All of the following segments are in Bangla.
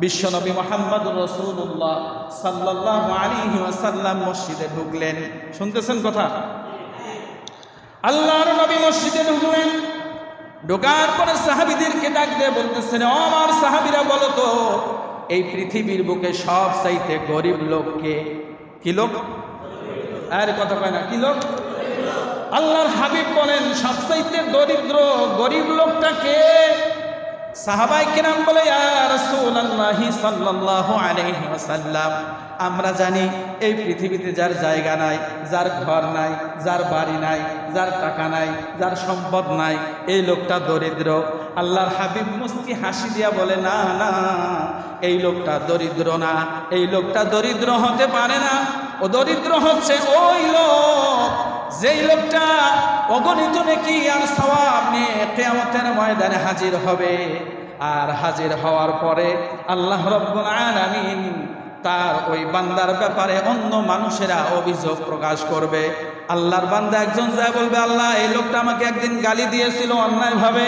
বিশ্বনবী মোহাম্মদ রসুল্লাহ সাল্লাহ আলী ওয়াসাল্লাম মসজিদে ঢুকলেন। শুনতেছেন কথা? আল্লাহর নবী মসজিদে ঢুকলেন। ঢোকার পরে সাহাবিদেরকে ডাক দিয়ে বলতেছেন আমার সাহাবিরা, বলো তো, এই পৃথিবীর বুকে সব চাইতে গরিব লোককে কি? লোক? আর কথা কয় না, কি লোক? আল্লাহর হাবিব বলেন সব সবচাইতে দরিদ্র, গরিব লোকটাকে সাহাবাই কিরাম বলে আমরা জানি এই পৃথিবীতে যার জায়গা নাই, যার ঘর নাই, যার বাড়ি নাই, যার টাকা নাই, যার সম্পদ নাই, এই লোকটা দরিদ্র। আল্লাহর হাবিব মুস্কি হাসি দিয়া বলে, না না, এই লোকটা দরিদ্র না, এই লোকটা দরিদ্র হতে পারে না। ও দরিদ্র হচ্ছে ওই লোক, যেই লোকটা অগণিত নাকি আর সওয়াব নিয়ে কেয়ামতের ময়দানে হাজির হবে। আর হাজির হওয়ার পরে আল্লাহ রব্বুল আলামিন তার ওই বান্দার ব্যাপারে অন্য মানুষেরা অভিযোগ প্রকাশ করবে। আল্লাহর বান্দা একজন যায় বলবে, আল্লাহ, এই লোকটা আমাকে একদিন গালি দিয়েছিল অন্যায়ভাবে।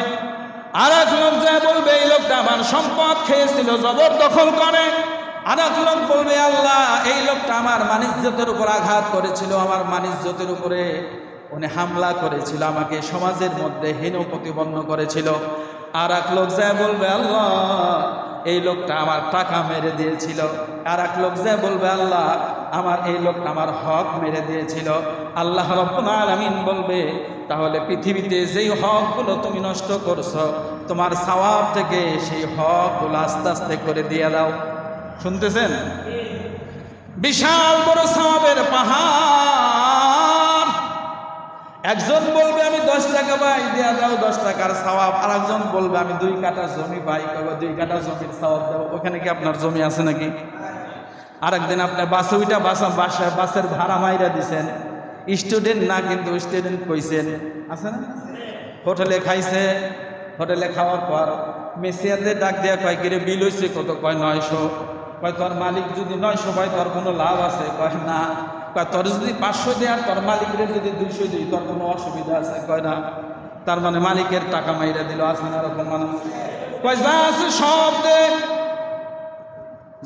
আর এক লোক যায় বলবে, এই লোকটা আমার সম্পদ খেয়েছিল জবরদখল করে। আর এক লোক বলবে, আল্লাহ, এই লোকটা আমার মানিজ্যতের উপর আঘাত করেছিল, আমার মানিজ্যতের উপরে উনি হামলা করেছিল, আমাকে সমাজের মধ্যে হীন প্রতিপন্ন করেছিল। আর এক লোক যায় বলবে, আল্লাহ, এই লোকটা আমার টাকা মেরে দিয়েছিল। আর এক লোক যায় বলবে, আল্লাহ, আমার এই লোকটা আমার হক মেরে দিয়েছিল। আল্লাহ রব্বুল আলামিন বলবে, তাহলে পৃথিবীতে যেই হকগুলো তুমি নষ্ট করছ, তোমার সওয়াব থেকে সেই হকগুলো আস্তে আস্তে করে দিয়ে দাও। শুনতেছেন? বিশাল বড় সওয়াবের পাহাড়। একজন বলবে, আমি দশ টাকা পাই দেয়া দাও দশ টাকার সওয়াব। আর একজন বলবে, আমি দুই কাটা জমি পাই কবে দুই কাটা জমির সওয়াব দেবো। ওখানে কি আপনার জমি আছে নাকি? আরেকদিন আপনার বাসে উইটা বাসা বাসা, বাসের ভাড়া মাইরা দিছেন। স্টুডেন্ট না, কিন্তু স্টুডেন্ট কইছেন। আছে না? হোটেলে খাইছে। হোটেলে খাওয়ার পর মেসিয়াতে ডাক দেয়া কয়, কিরে, বিল হয়েছে কত? কয়, নয়শো। কয়, তোর মালিক যদি নয়শো পায়, তোর কোনো লাভ আছে? কয়, না। তোর যদি পাঁচশো দেয় আর তোর মালিকের যদি দুইশো দিই, তোর কোনো অসুবিধা আছে? কয়, না। তার মানে মালিকের টাকা মাইরা দিল, আছে না এরকম মানুষ? কয় আছে সব দে।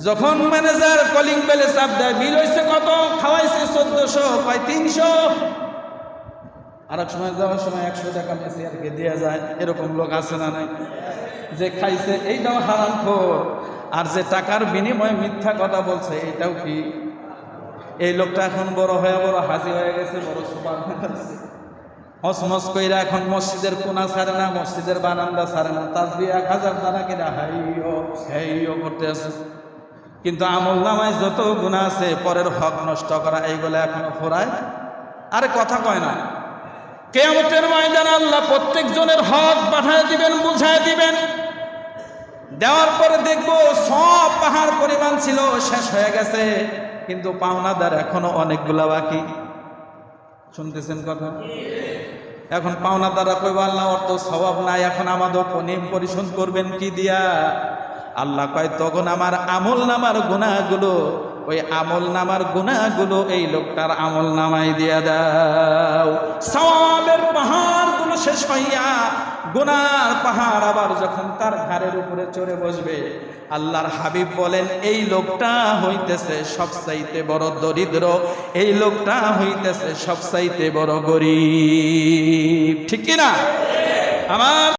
যখন ম্যানেজার কলিং বেলে চাপ দেয়, বিল হয়েছে কত? খাওয়াইছে চোদ্দশো, কয়, তিনশো? আর এক সময় যাওয়ার সময় একশো টাকা মেসিয়ারকে দেওয়া যায়, এরকম লোক আছে না নাই? যে খাইছে, এইটাও হারাম খোর আর যে টাকার বিনিময়ে মিথ্যা কথা বলছে এটাও কি? এই লোকটা এখন বড় হয়ে বড় হাজি হয়ে গেছে, বড় সুপার হসমস কইরা এখন মসজিদের কোনা ছাড়ে না, মসজিদের বারান্দা ছাড়ে না, তাজবি এক হাজার দ্বারা কিনা হাইও হেইও করতে আছে। কিন্তু আমল নামায় যত গুণা আছে, পরের হক নষ্ট করা, এইগুলো এখনও ফোরায়। আরে কথা কয় না, কেয়ামতের ময়দানে আল্লাহ প্রত্যেক জনের হক পাঠায় দিবেন, বুঝায় দিবেন। দেওয়ার পরে দেখব সব পাহাড় পরিমাণ ছিল, শেষ হয়ে গেছে। কিন্তু পাওনাদার এখনও অনেকগুলা বাকি। শুনতেছেন কথা? এখন পাওনাদাররা কইব আল্লাহ অর্থ স্বভাব নাই, এখন আমাদের পনিম পরিশোধ করবেন কি দিয়া? আল্লাহ কয়, তখন আমার আমল নামার গুণাগুলো ওই আমল নামার গুণাগুলো এই লোকটার আমল নামাই দিয়া দাও। সওয়াবের পাহাড়গুলো শেষ হইয়া গুনার পাহাড় আবার যখন তার ঘাড়ের উপরে চড়ে বসবে, আল্লাহর হাবিব বলেন, এই লোকটা হইতেছে সবচাইতে বড় দরিদ্র, এই লোকটা হইতেছে সবচাইতে বড় গরিব। ঠিক কিনা আমার